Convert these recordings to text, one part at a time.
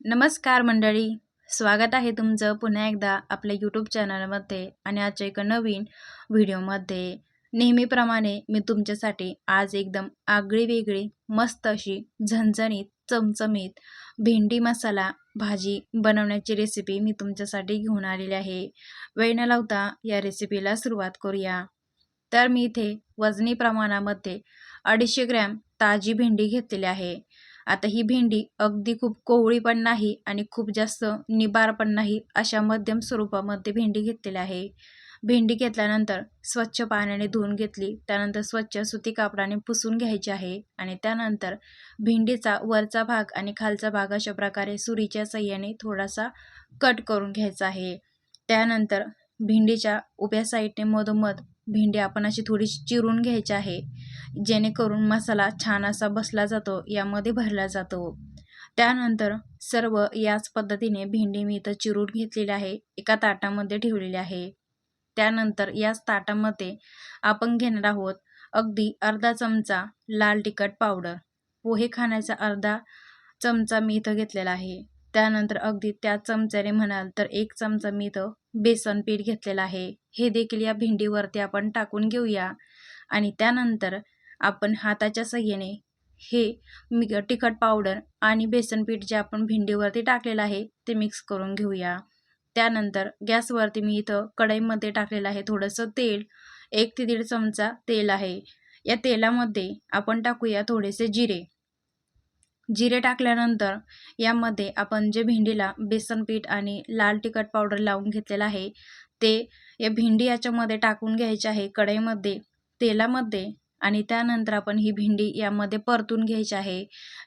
नमस्कार मंडळी. स्वागत आहे तुमचं पुन्हा एकदा आपल्या यूट्यूब चॅनलमध्ये आणि आजच्या एका नवीन व्हिडिओमध्ये नेहमीप्रमाणे मी तुमच्यासाठी आज एकदम आगळी वेगळी मस्त अशी झणझणीत चमचमीत भेंडी मसाला भाजी बनवण्याची रेसिपी मी तुमच्यासाठी घेऊन आलेली आहे. वेळ न लावता या रेसिपीला सुरुवात करूया. तर मी इथे वजनी प्रमाणामध्ये अडीचशे ग्रॅम ताजी भेंडी घेतलेली आहे. आता ही भेंडी अगदी खूप कोवळी पण नाही आणि खूप जास्त निबार पण नाही अशा मध्यम स्वरूपामध्ये भेंडी घेतलेली आहे. भेंडी घेतल्यानंतर स्वच्छ पाण्याने धुवून घेतली त्यानंतर स्वच्छ सुती कापडाने पुसून घ्यायची आहे आणि त्यानंतर भेंडीचा वरचा भाग आणि खालचा भाग अशा प्रकारे सुरीच्या सहाय्याने थोडासा कट करून घ्यायचा आहे. त्यानंतर भेंडीच्या उभ्या साईडने मधोमध भेंडी आपण अशी थोडी चिरून घ्यायची आहे. जेणेकरून मसाला छान असा बसला जातो यामध्ये भरला जातो. त्यानंतर सर्व याच पद्धतीने भेंडी मी इथं चिरून घेतलेली आहे एका ताटामध्ये ठेवलेली आहे. त्यानंतर याच ताटामध्ये आपण घेणार आहोत अगदी अर्धा चमचा लाल तिखट पावडर. पोहे खाण्याचा अर्धा चमचा मी इथं घेतलेला आहे. त्यानंतर अगदी त्या चमच्याने म्हणाल तर एक चमचा मी इथं बेसन पीठ घेतलेलं आहे. हे देखील या भेंडीवरती आपण टाकून घेऊया. आणि त्यानंतर आपण हाताच्या सहाय्याने हे मी तिखट पावडर आणि बेसन पीठ जे आपण भेंडीवरती टाकलेलं आहे ते मिक्स करून घेऊया. त्यानंतर गॅसवरती मी इथं कढईमध्ये टाकलेलं आहे थोडंसं तेल. एक ते दीड चमचा तेल आहे. या तेलामध्ये आपण टाकूया थोडेसे जिरे. जिरे टाकल्यानंतर यामध्ये आपण जे भेंडीला बेसन पीठ आणि लाल तिखट पावडर लावून घेतलेलं आहे ते या भेंडी याच्यामध्ये टाकून घ्यायचे आहे कढईमध्ये तेलामध्ये आणि त्यानंतर आपण ही भेंडी यामध्ये परतून घ्यायची आहे.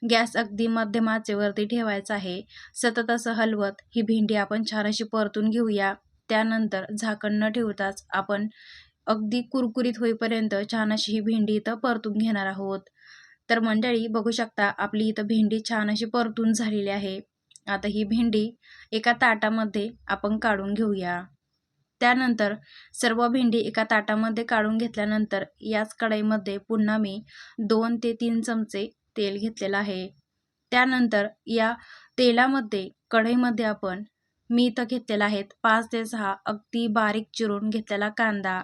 गॅस अगदी मध्यम आचेवरती ठेवायचा आहे. सतत असं हलवत ही भेंडी आपण छान अशी परतून घेऊया. त्यानंतर झाकण न ठेवताच आपण अगदी कुरकुरीत होईपर्यंत छान अशी ही भेंडी इथं परतून घेणार आहोत. तर मंडळी बघू शकता आपली इथं भेंडी छान अशी परतून झालेली आहे. आता ही भेंडी एका ताटामध्ये आपण काढून घेऊया. त्यानंतर सर्व भेंडी एका ताटामध्ये काढून घेतल्यानंतर याच कढईमध्ये पुन्हा मी दोन ते तीन चमचे तेल घेतलेलं आहे. त्यानंतर या तेलामध्ये कढईमध्ये आपण मी इथं घेतलेला आहेत पाच ते सहा अगदी बारीक चिरून घेतलेला कांदा.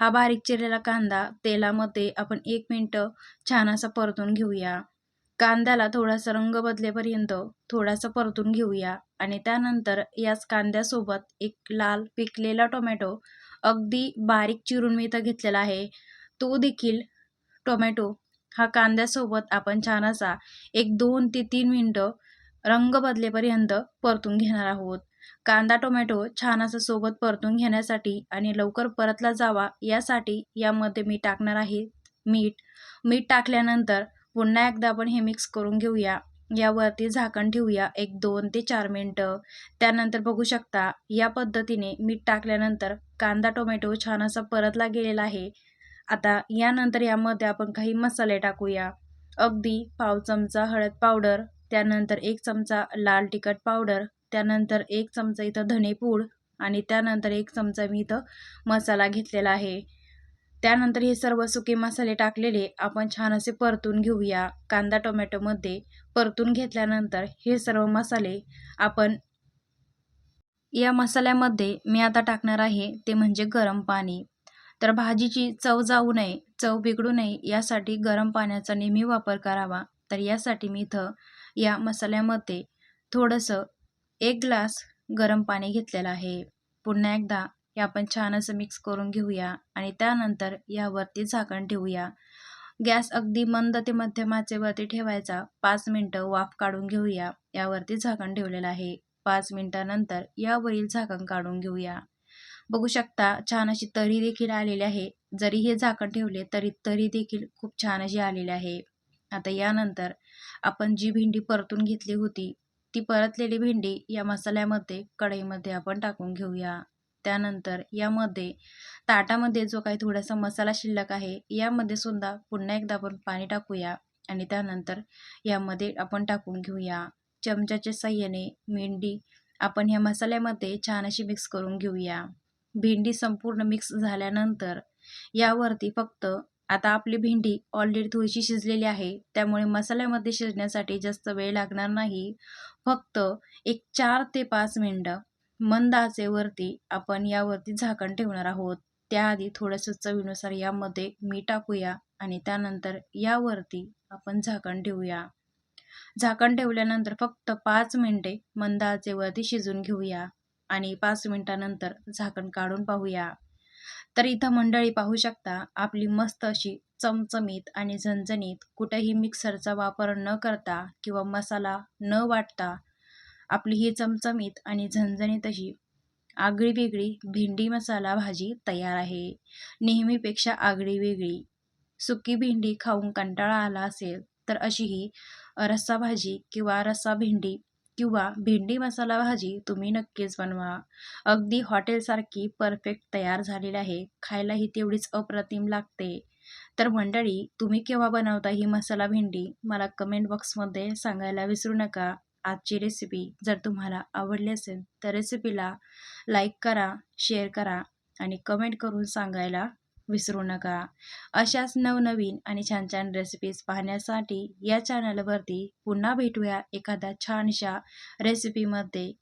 हा बारीक चिरलेला कांदा तेलामध्ये आपण एक मिनटं छान असा परतून घेऊया. कांद्याला थोडासा रंग बदलेपर्यंत थोडासा परतून घेऊया आणि त्यानंतर याच कांद्यासोबत एक लाल पिकलेला टोमॅटो अगदी बारीक चिरून मी इथं घेतलेला आहे. तो देखील टोमॅटो हा कांद्यासोबत आपण छान असा एक दोन ते तीन मिनटं रंग बदलेपर्यंत परतून घेणार आहोत. कांदा टोमॅटो छान असं सोबत परतून घेण्यासाठी आणि लवकर परतला जावा यासाठी यामध्ये मी टाकणार आहे मीठ. मीठ टाकल्यानंतर पुन्हा एकदा आपण हे मिक्स करून घेऊया. यावरती झाकण ठेवूया एक दोन ते चार मिनटं. त्यानंतर बघू शकता या पद्धतीने मीठ टाकल्यानंतर कांदा टोमॅटो छान असा परतला गेलेला आहे. आता यानंतर यामध्ये आपण काही मसाले टाकूया. अगदी पाव चमचा हळद पावडर त्यानंतर एक चमचा लाल तिखट पावडर त्यानंतर एक चमचा इथं धनेपूड आणि त्यानंतर एक चमचा मी इथं मसाला घेतलेला आहे. त्यानंतर हे सर्व सुके मसाले टाकलेले आपण छान असे परतून घेऊया. कांदा टोमॅटोमध्ये परतून घेतल्यानंतर हे सर्व मसाले आपण या मसाल्यामध्ये मी आता टाकणार आहे ते म्हणजे गरम पाणी. तर भाजीची चव जाऊ नये चव बिघडू नये यासाठी गरम पाण्याचा नेहमी वापर करावा. तर यासाठी मी इथं या मसाल्यामध्ये थोडंसं एक ग्लास गरम पाणी घेतलेलं आहे. पुन्हा एकदा हे आपण छान असं मिक्स करून घेऊया आणि त्यानंतर यावरती झाकण ठेवूया. गॅस अगदी मंद ते मध्यम आचेवरती ठेवायचा. पाच मिनटं वाफ काढून घेऊया. यावरती झाकण ठेवलेलं आहे. पाच मिनटानंतर यावरील झाकण काढून घेऊया. बघू शकता छान अशी तरी देखील आलेली आहे. जरी हे झाकण ठेवले तरी तरी देखील खूप छान अशी आलेली आहे. आता यानंतर आपण जी भेंडी परतून घेतली होती ती परतलेली भेंडी या मसाल्यामध्ये कढईमध्ये आपण टाकून घेऊया. त्यानंतर यामध्ये ताटामध्ये जो काही थोडासा मसाला शिल्लक आहे यामध्ये सुद्धा पुन्हा एकदा आपण पाणी टाकूया आणि त्यानंतर यामध्ये आपण टाकून घेऊया. चमच्याच्या साह्याने मेंढी आपण ह्या मसाल्यामध्ये छान अशी मिक्स करून घेऊया. भेंडी संपूर्ण मिक्स झाल्यानंतर यावरती फक्त आता आपली भेंडी ऑलरेडी थोडीशी शिजलेली आहे त्यामुळे मसाल्यामध्ये शिजण्यासाठी जास्त वेळ लागणार नाही. फक्त एक चार ते पाच मिनटं मंद आचेवरती आपण यावरती झाकण ठेवणार आहोत. त्याआधी थोडंसं चवीनुसार यामध्ये मीठ टाकूया आणि त्यानंतर यावरती आपण झाकण ठेवूया. झाकण ठेवल्यानंतर फक्त पाच मिनटे मंद आचेवरती शिजून घेऊया आणि पाच मिनटानंतर झाकण काढून पाहूया. तर इथं मंडळी पाहू शकता आपली मस्त अशी चमचमीत आणि झणझणीत कुठेही मिक्सरचा वापर न करता किंवा मसाला न वाटता आपली ही चमचमीत आणि झणझणीत अशी आगळी वेगळी भेंडी मसाला भाजी तयार आहे. नेहमीपेक्षा आगळी वेगळी सुकी भेंडी खाऊन कंटाळा आला असेल तर अशी ही रस्सा भाजी किंवा रस्सा भेंडी किंवा भेंडी मसाला भाजी तुम्ही नक्कीच बनवा. अगदी हॉटेलसारखी परफेक्ट तयार झालेली आहे. खायलाही तेवढीच अप्रतिम लागते. तर मंडळी तुम्ही केव्हा बनवता ही मसाला भेंडी? मला कमेंट बॉक्समध्ये सांगायला विसरू नका. आजची रेसिपी जर तुम्हाला आवडली असेल तर रेसिपीला लाईक करा शेअर करा आणि कमेंट करून सांगायला विसरू नका. अशाच नवनवीन आणि छान छान रेसिपीज पाहण्यासाठी या चॅनलवरती पुन्हा भेटूया एखाद्या छानशा रेसिपीमध्ये